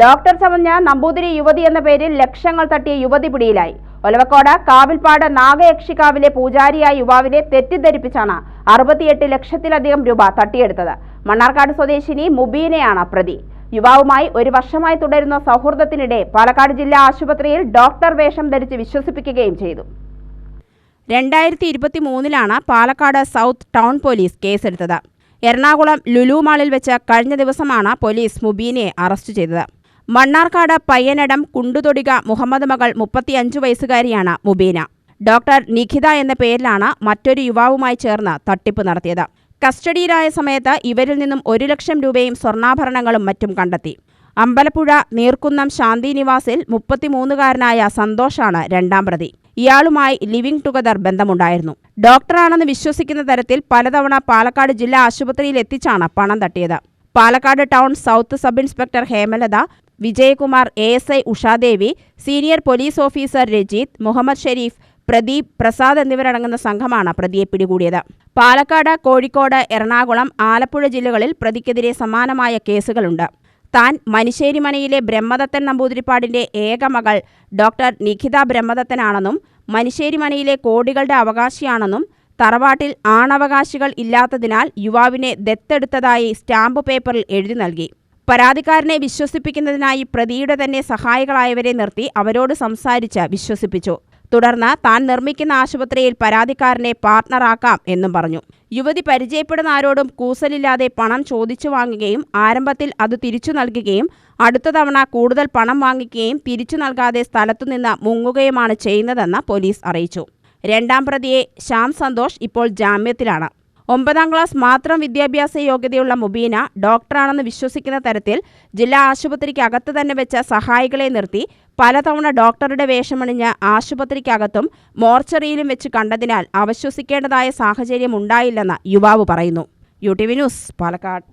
Doctor ചമഞ്ഞ Namboothiri യുവതി എന്ന പേരിൽ ലക്ഷങ്ങൾ തട്ടിയ യുവതി പിടിയിലായി. ഒലവക്കോട് കാവിൽപ്പാട് നാഗയക്ഷിക്കാവിലെ പൂജാരിയായ യുവാവിനെ തെറ്റിദ്ധരിപ്പിച്ചാണ് അറുപത്തിയെട്ട് ലക്ഷത്തിലധികം രൂപ തട്ടിയെടുത്തത്. മണ്ണാർക്കാട് സ്വദേശിനി മുബീനെയാണ് പ്രതി. യുവാവുമായി ഒരു വർഷമായി തുടരുന്ന സൗഹൃദത്തിനിടെ പാലക്കാട് ജില്ലാ ആശുപത്രിയിൽ ഡോക്ടർ വേഷം ധരിച്ച് വിശ്വസിപ്പിക്കുകയും ചെയ്തു. രണ്ടായിരത്തി ഇരുപത്തി മൂന്നിലാണ് പാലക്കാട് സൗത്ത് ടൗൺ പോലീസ് കേസെടുത്തത്. എറണാകുളം ലുലു മാളിൽ വെച്ച് കഴിഞ്ഞ ദിവസമാണ് പോലീസ് മുബീനെ അറസ്റ്റ് ചെയ്തത്. മണ്ണാർക്കാട് പയ്യനടം കുണ്ടുതൊടിക മുഹമ്മദ് മകൾ മുപ്പത്തിയഞ്ചു വയസ്സുകാരിയാണ് മുബീന. ഡോക്ടർ നിഖിത എന്ന പേരിലാണ് മറ്റൊരു യുവാവുമായി ചേർന്ന് തട്ടിപ്പ് നടത്തിയത്. കസ്റ്റഡിയിലായ സമയത്ത് ഇവരിൽ നിന്നും ഒരു ലക്ഷം രൂപയും സ്വർണാഭരണങ്ങളും മറ്റും കണ്ടെത്തി. അമ്പലപ്പുഴ നീർക്കുന്നം ശാന്തി നിവാസിൽ മുപ്പത്തിമൂന്നുകാരനായ സന്തോഷാണ് രണ്ടാം പ്രതി. ഇയാളുമായി ലിവിംഗ് ടുഗദർ ബന്ധമുണ്ടായിരുന്നു. ഡോക്ടറാണെന്ന് വിശ്വസിക്കുന്ന തരത്തിൽ പലതവണ പാലക്കാട് ജില്ലാ ആശുപത്രിയിൽ എത്തിച്ചാണ് പണം തട്ടിയത്. Palakkad town south sub inspector Hemalatha Vijayakumar A S I Ushadevi senior police officer Rajith Muhammad Sherif Pradeep Prasad എന്നിവരടങ്ങുന്ന സംഘമാണ് പ്രതിയെ പിടികൂടിയത്. പാലക്കാട് കോഴിക്കോട് എറണാകുളം ആലപ്പുഴ ജില്ലകളിൽ പ്രതിക്കെതിരെ സമാനമായ കേസുകളുണ്ട്. താൻ മനിശ്ശേരിമനയിലെ ബ്രഹ്മദത്തൻ നമ്പൂതിരിപ്പാടിന്റെ ഏക മകൾ ഡോക്ടർ നിഖിത ബ്രഹ്മദത്തനാണെന്നും മനിശ്ശേരിമനയിലെ കോടികളുടെ അവകാശിയാണെന്നും തറവാട്ടിൽ ആണവകാശികൾ ഇല്ലാത്തതിനാൽ യുവാവിനെ ദത്തെടുത്തതായി സ്റ്റാമ്പ് പേപ്പറിൽ എഴുതി നൽകി. പരാതിക്കാരനെ വിശ്വസിപ്പിക്കുന്നതിനായി പ്രതിയുടെ തന്നെ സഹായികളായവരെ നിർത്തി അവരോട് സംസാരിച്ച് വിശ്വസിപ്പിച്ചു. തുടർന്ന് താൻ നിർമ്മിക്കുന്ന ആശുപത്രിയിൽ പരാതിക്കാരനെ പാർട്ണറാക്കാം എന്നും പറഞ്ഞു. യുവതി പരിചയപ്പെടുന്ന ആരോടും കൂസലില്ലാതെ പണം ചോദിച്ചു വാങ്ങുകയും ആരംഭത്തിൽ അത് തിരിച്ചു നൽകുകയും അടുത്ത തവണ കൂടുതൽ പണം വാങ്ങിക്കുകയും തിരിച്ചു നൽകാതെ സ്ഥലത്തുനിന്ന് മുങ്ങുകയുമാണ് ചെയ്യുന്നതെന്ന് പോലീസ് അറിയിച്ചു. രണ്ടാം പ്രതിയെ ശ്യാം സന്തോഷ് ഇപ്പോൾ ജാമ്യത്തിലാണ്. ഒമ്പതാം ക്ലാസ് മാത്രം വിദ്യാഭ്യാസ യോഗ്യതയുള്ള മുബീന ഡോക്ടറാണെന്ന് വിശ്വസിക്കുന്ന തരത്തിൽ ജില്ലാ ആശുപത്രിക്ക് അകത്ത് തന്നെ വെച്ച സഹായികളെ നിർത്തി പലതവണ ഡോക്ടറുടെ വേഷമണിഞ്ഞ് ആശുപത്രിക്കകത്തും മോർച്ചറിയിലും വെച്ച് കണ്ടതിനാൽ അവശ്വസിക്കേണ്ടതായ സാഹചര്യം ഉണ്ടായില്ലെന്ന് യുവാവ് പറയുന്നു. U T V news Palakkad.